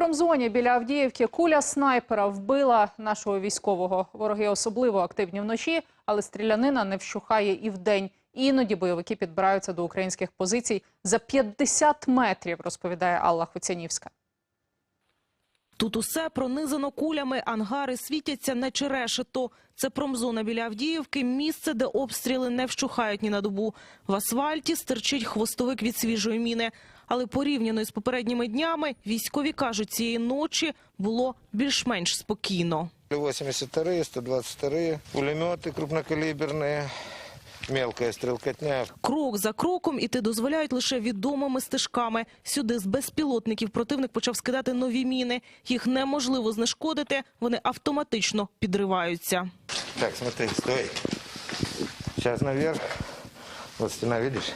промзоні біля Авдіївки куля снайпера вбила нашого військового. Вороги особливо активні вночі, але стрілянина не вщухає і вдень. Іноді бойовики підбираються до українських позицій за 50 метрів, розповідає Алла Хоцянівська. Тут усе пронизано кулями, ангари світяться наче решето. Це промзона біля Авдіївки, місце, де обстріли не вщухають ні на добу. В асфальті стирчить хвостовик від свіжої міни. Але порівняно із попередніми днями, військові кажуть, цієї ночі було більш-менш спокійно. 82 122 пулеметы крупнокалиберные, мелкая стрілкотня. Крок за кроком іти дозволяють лише відомими стежками. Сюди з безпілотників противник почав скидати нові міни. Їх неможливо знешкодити, вони автоматично підриваються. Так, смотри, стой. Зараз наверх. Вот стена, видишь?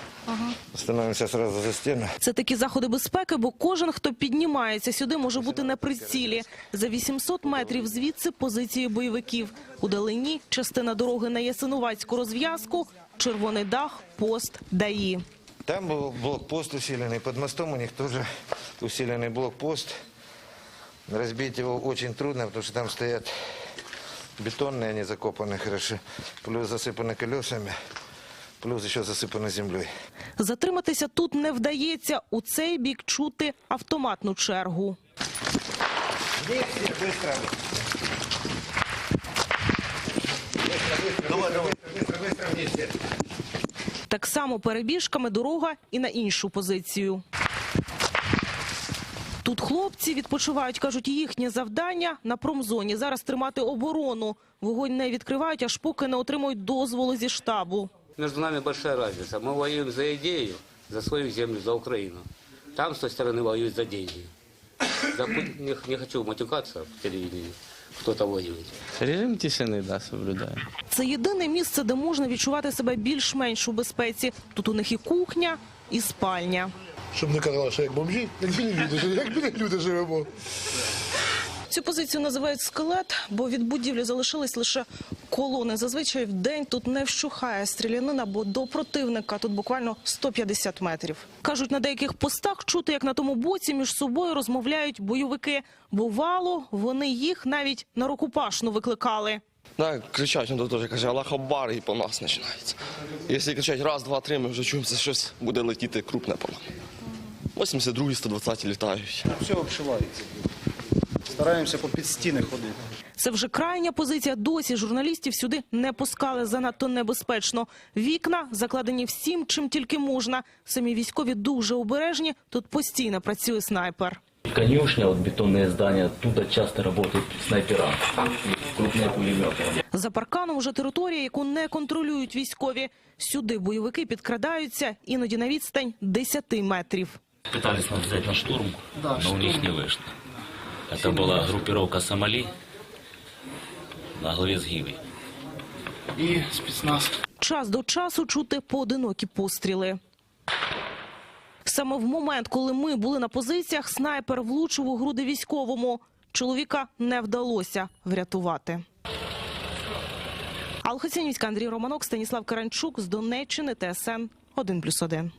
Становимся сразу за стену. Це такі заходи безпеки, бо кожен, хто піднімається сюди, може бути на прицілі. За 800 метрів звідси позиції бойовиків. У далині частина дороги на Ясинуватську розв'язку, червоний дах, пост, ДАІ. Там был блокпост усиленный. Под мостом у них тоже усиленный блокпост. Разбить его очень трудно, потому что там стоят бетонные, они закопаны хорошо. Плюс засыпаны колесами, плюс еще засыпаны землей. Затриматися тут не вдається. У цей бік чути автоматну чергу. Где все? Быстро. Быстро, быстро, быстро, быстро вместе. Так само перебіжками дорога і на іншу позицію. Тут хлопці відпочивають, кажуть, їхнє завдання на промзоні зараз тримати оборону. Вогонь не відкривають, аж поки не отримують дозволу зі штабу. Между нами большая разница. Мы воюем за идею, за свою землю, за Украину. Там с той стороны воюют за деньги. За пу- не, не хочу матюкаться в телевидении. Кто-то воюет. Режим тишини, да, соблюдаю. Це єдине місце, де можна відчувати себе більш-менш у безпеці. Тут у них і кухня, і спальня. Щоб не казали, що як бомжі, як білі люди, жи- як білі люди живемо. Цю позицію називають скелет, бо від будівлі залишились лише колони. Зазвичай в день тут не вщухає стрілянина, бо до противника тут буквально 150 метрів. Кажуть, на деяких постах чути, як на тому боці між собою розмовляють бойовики. Бувало, вони їх навіть на рукопашну викликали. Да, кричать, він теж каже, Аллах Аббар, і по нас починається. Якщо кричать раз, два, три, ми вже чуємо, що щось буде летіти крупне по нам. 82 120 літають. Все обшивається Стараємося по під стіни ходити. Це вже крайня позиція. Досі журналістів сюди не пускали занадто небезпечно. Вікна закладені всім, чим тільки можна. Самі військові дуже обережні. Тут постійно працює снайпер. Конюшня, вот бетонные здания, оттуда часто работают снайпера, крупные пулеметы. За парканом вже територія, яку не контролюють військові. Сюди бойовики підкрадаються іноді на відстань 10 метрів. Пытались нас взять на штурм, но у них не вышло. Это была группировка Сомали на главе с Гивой. І спецназ. Час до часу чути поодинокі постріли. Саме в момент, коли ми були на позиціях, снайпер влучив у груди військовому. Чоловіка не вдалося врятувати. Алхоцянівська, Андрій Романок, Станіслав Каранчук з Донеччини, ТСН 1+,1.